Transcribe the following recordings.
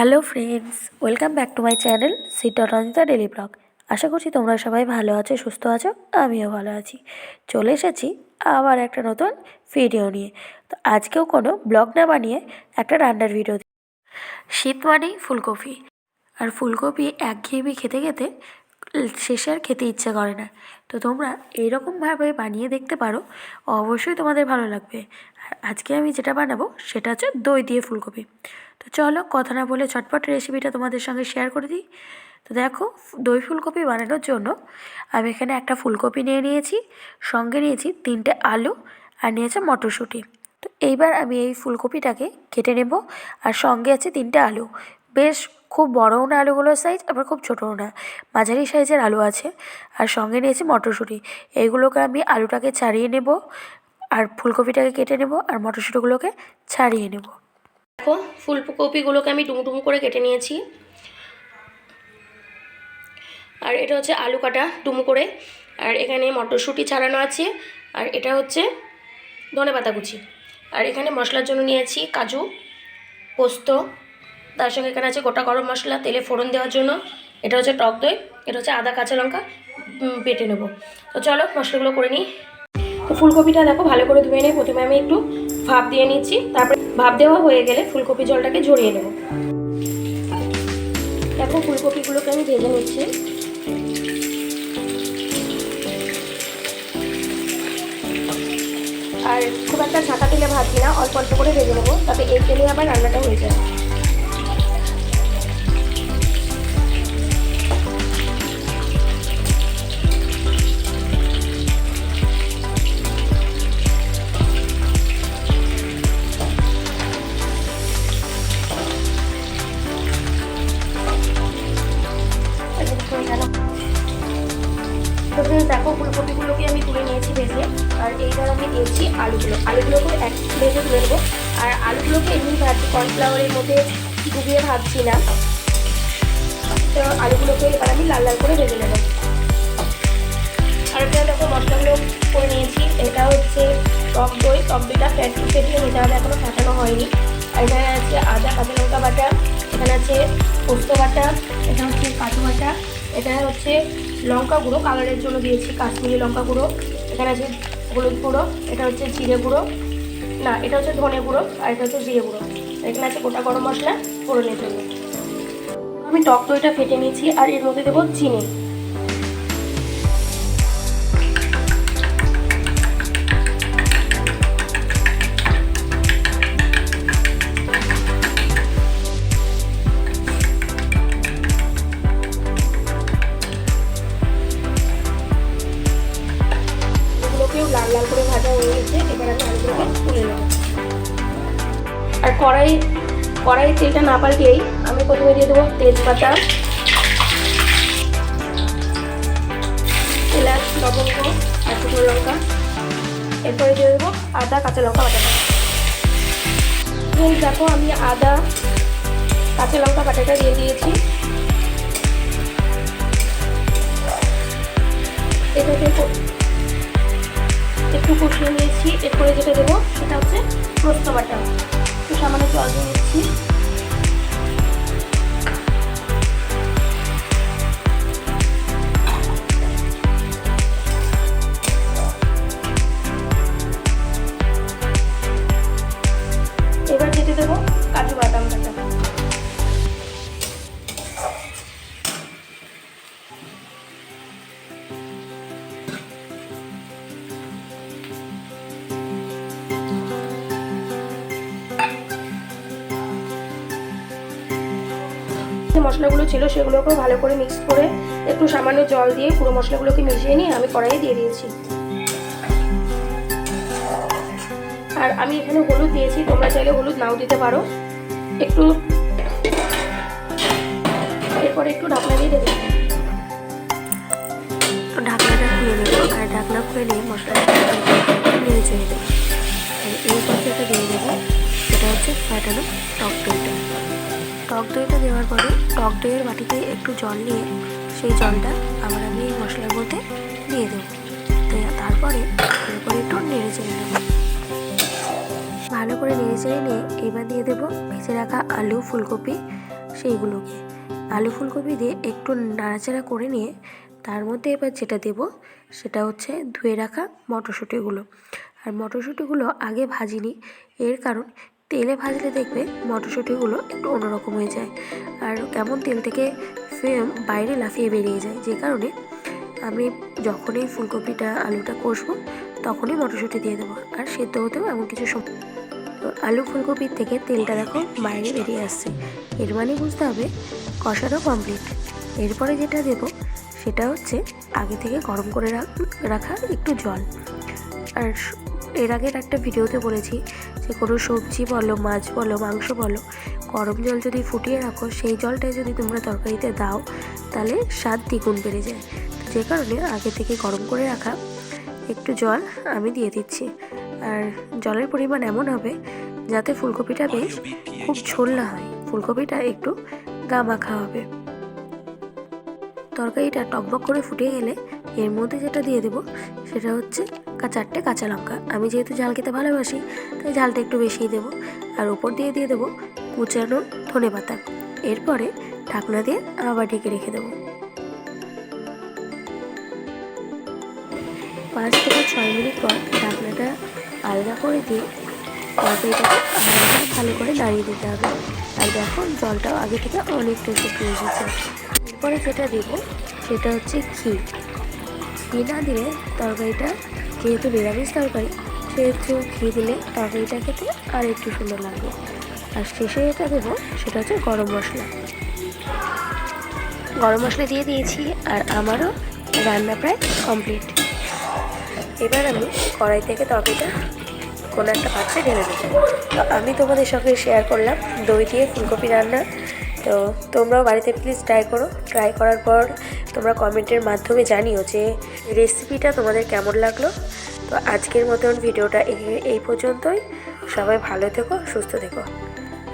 Hello friends, welcome back to my channel seat Anita daily blog. আশা করছি তোমরা সবাই ভালো আছো, সুস্থ আছো, আমিও ভালো আছি। চলে এসেছি আবার একটা নতুন ভিডিও নিয়ে। তো আজকেও কোনো ব্লগ না বানিয়ে একটা রান্নার ভিডিও শীত মানেই ফুলকপি। আর ফুলকপি একঘেয়েমি খেতে খেতে শেষে আর খেতে ইচ্ছে করে না। তো তোমরা এইরকমভাবে বানিয়ে দেখতে পারো, অবশ্যই তোমাদের ভালো লাগবে। আজকে আমি যেটা বানাবো সেটা হচ্ছে দই দিয়ে ফুলকপি। তো চলো কথা না বলে ঝটপট রেসিপিটা তোমাদের সঙ্গে শেয়ার করে দিই। তো দেখো, দই ফুলকপি বানানোর জন্য আমি এখানে একটা ফুলকপি নিয়ে নিয়েছি, সঙ্গে নিয়েছি তিনটে আলু আর নিয়েছে মটরশুঁটি। তো এইবার আমি এই ফুলকপিটাকে কেটে নেব আর সঙ্গে আছে তিনটে আলু। বেশ খুব বড়ও না আলুগুলোর সাইজ আবার খুব ছোটও না। মাঝারি সাইজের আলু আছে আর সঙ্গে নিয়েছি মটরশুঁটি। এইগুলোকে আমি আলুটাকে ছাড়িয়ে নেব। আর ফুলকপিটাকে কেটে নেব আর মটরশুঁটিগুলোকে ছাড়িয়ে নেব। দেখো, ফুলকপিগুলোকে আমি ডুমু করে কেটে নিয়েছি। আর এটা হচ্ছে আলু কাটা, ডুমু করে। আর এখানে মটরশুঁটি ছাড়ানো আছে। আর এটা হচ্ছে ধনে পাতা কুচি। আর এখানে মশলার জন্য নিয়েছি কাজু, পোস্ত। তার সঙ্গে এখানে আছে গোটা গরম মশলা, তেলে ফোড়ন দেওয়ার জন্য। এটা হচ্ছে টক দই, এটা হচ্ছে আদা, কাঁচা লঙ্কা বেটে নেব। তো চলো মশলাগুলো করে নিই। ফুলকপিটা দেখো, ভালো করে ধুয়ে নিয়ে প্রথমে আমি একটু ভাপ দিয়ে নিচ্ছি। তারপরে ভাপ দেওয়া হয়ে গেলে ফুলকপি জলটাকে ঝরিয়ে নেব। দেখো, ফুলকপিগুলোকে আমি ভেজে নিচ্ছি। আর খুব একটা ছাঁকা তেলে ভাজছি না, অল্প অল্প করে ভেজে নেব, তাতে এই তেলে আবার রান্নাটা হয়ে যায় হয়ে গেল। friends, দেখো ফুলকপিগুলোকে আমি তুলে নিয়েছি ভেজে আর এইবার আমি দিয়েছি আলুগুলো। আলুগুলোকে এক ভেজে তুলে নেব। আর আলুগুলোকে এমনি ভাজছি কর্নফ্লাওয়ারের মধ্যে ডুবিয়ে ভাজছি না। তো আলুগুলোকে এবার আমি লাল লাল করে ভেজে নেব। আর এটা দেখো মশলাগুলো করে নিয়েছি। এটা হচ্ছে টক দই। টক দইটা ফ্যাট ফেটিয়ে নিতে হবে এখনও ফাটানো হয়নি। আর এখানে আছে আদা কাঁচা লঙ্কা বাটা এখানে আছে পোস্ত বাটা এটা হচ্ছে কাজু বাটা এটা হচ্ছে লঙ্কা গুঁড়ো, কালারের জন্য দিয়েছি কাশ্মীরি লঙ্কা গুঁড়ো, এখানে আছে হলুদ গুঁড়ো, এটা হচ্ছে জিরে গুঁড়ো, না, এটা হচ্ছে ধনে গুঁড়ো, আর এটা হচ্ছে জিরে গুঁড়ো। এখানে আছে গোটা গরম মশলা, ফোড়নের জন্য। আমি টক দইটা ফেটে নিয়েছি, আর এর মধ্যে দেবো চিনি। আর কড়াই কড়াইয়ের তেলটা না পাল্টেই আমি প্রথমে দিয়ে দেবো তেজপাতা, এলাচ, লবঙ্গ আর শুকনো লঙ্কা। এরপরে দিয়ে দেবো আদা, কাঁচা লঙ্কা বাটাটা দেখো আমি আদা, কাঁচা লঙ্কা বাটাটা দিয়ে দিয়েছি। একটু কষিয়ে নিয়েছি। এরপরে যেটা দেবো সেটা হচ্ছে পোস্ত বাটা একটু সামান্য জল দিয়ে নিচ্ছি। মশলাগুলো ছিল সেগুলোকেও ভালো করে মিক্স করে একটু সামান্য জল দিয়ে পুরো মশলাগুলোকে মিশিয়ে নিয়ে আমি কড়াইয়ে দিয়ে দিয়েছি। আর আমি এখানে হলুদ দিয়েছি, তোমরা চাইলে হলুদ নাও দিতে পারো। একটু এরপরে একটু ঢাকনা দিয়ে দেবে। টক দইয়ের বাটিতে একটু জল নিয়ে সেই জলটা আবার আমি এই মশলার মধ্যে দিয়ে দেবো। তারপরে এরপরে একটু নেড়ে চেড়ে নেব। ভালো করে নেড়ে চেড়ে নিয়ে এবার দিয়ে দেবো ভেজে রাখা আলু, ফুলকপি সেইগুলোকে। আলু, ফুলকপি দিয়ে একটু নাড়াচাড়া করে নিয়ে তার মধ্যে এবার যেটা দেব সেটা হচ্ছে ধুয়ে রাখা মটরশুঁটিগুলো। আর মটরশুঁটিগুলো আগে ভাজিনি, এর কারণ তেলে ভাজলে দেখবে মটরশুঁটিগুলো একটু অন্যরকম হয়ে যায়। আর কেমন তেল থেকে ফে- বাইরে লাফিয়ে বেরিয়ে যায়, যে কারণে আমি যখনই ফুলকপিটা, আলুটা কষবো, তখনই মটরশুঁটি দিয়ে দেবো। আর সেদ্ধ হতেও এমন কিছু সময় আলু ফুলকপির থেকে তেলটা দেখো বাইরে বেরিয়ে আসছে। এর মানে বুঝতে হবে কষানো কমপ্লিট এরপরে যেটা দেবো সেটা হচ্ছে আগে থেকে গরম করে রাখ- একটু জল। আর এর আগের একটা ভিডিওতে বলেছি যে কোনো সবজি বলো, মাছ বলো, মাংস বলো, গরম জল যদি ফুটিয়ে রাখো, সেই জলটাই যদি তোমরা তরকারিতে দাও, তাহলে স্বাদ দ্বিগুণ বেড়ে যায়। যে কারণে আগে থেকে গরম করে রাখা একটু জল আমি দিয়ে দিচ্ছি। আর জলের পরিমাণ এমন হবে যাতে ফুলকপিটা বেশ খুব ঝোল না হয়। ফুলকপিটা একটু গা মাখা হবে। তরকারিটা টকবক করে ফুটে গেলে এর মধ্যে যেটা দিয়ে দেবো, সেটা হচ্ছে কা- চারটে কাঁচা লঙ্কা। আমি যেহেতু ঝাল খেতে ভালোবাসি, তাই ঝালটা একটু বেশিই দেবো। আর ওপর দিয়ে দিয়ে দেবো কুচানো ধনে পাতা। এরপরে ঢাকনা দিয়ে আবার ঢেকে রেখে দেবো। পাঁচ থেকে ছয় মিনিট পর ঢাকনাটা আলগা করে দিয়ে তরকারিটাকে আলাদা ভালো করে নাড়িয়ে দিতে হবে। আর দেখো, জলটাও আগে থেকে অনেকটা শুকিয়ে এসেছে। এরপরে যেটা দেবো, সেটা হচ্ছে ঘি। ঘি না দিলে তরকারিটা যেহেতু নিরামিষ তরকারি, সেহেতু ঘি দিলে তরকারিটা খেতে আর একটু সুন্দর লাগবে। আর শেষে যেটা দেবো, সেটা হচ্ছে গরম মশলা। গরম মশলা দিয়ে দিয়েছি আর আমারও রান্না প্রায় কমপ্লিট। এবার আমি কড়াই থেকে তরকারিটা কোনো একটা পাত্রে ঢেলে দেবো। তো আমি তোমাদের সঙ্গে শেয়ার করলাম দই দিয়ে ফুলকপি রান্না। তো তোমরাও বাড়িতে প্লিজ ট্রাই করো। ট্রাই করার পর তোমরা কমেন্টের মাধ্যমে জানিও যে রেসিপিটা তোমাদের কেমন লাগল। তো আজকের মতন ভিডিওটা এই- পর্যন্তই। সবাই ভালো থেকো, সুস্থ থেকো।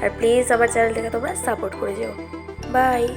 আর প্লিজ আমার চ্যানেলটাকে তোমরা সাপোর্ট করে যেও। বাই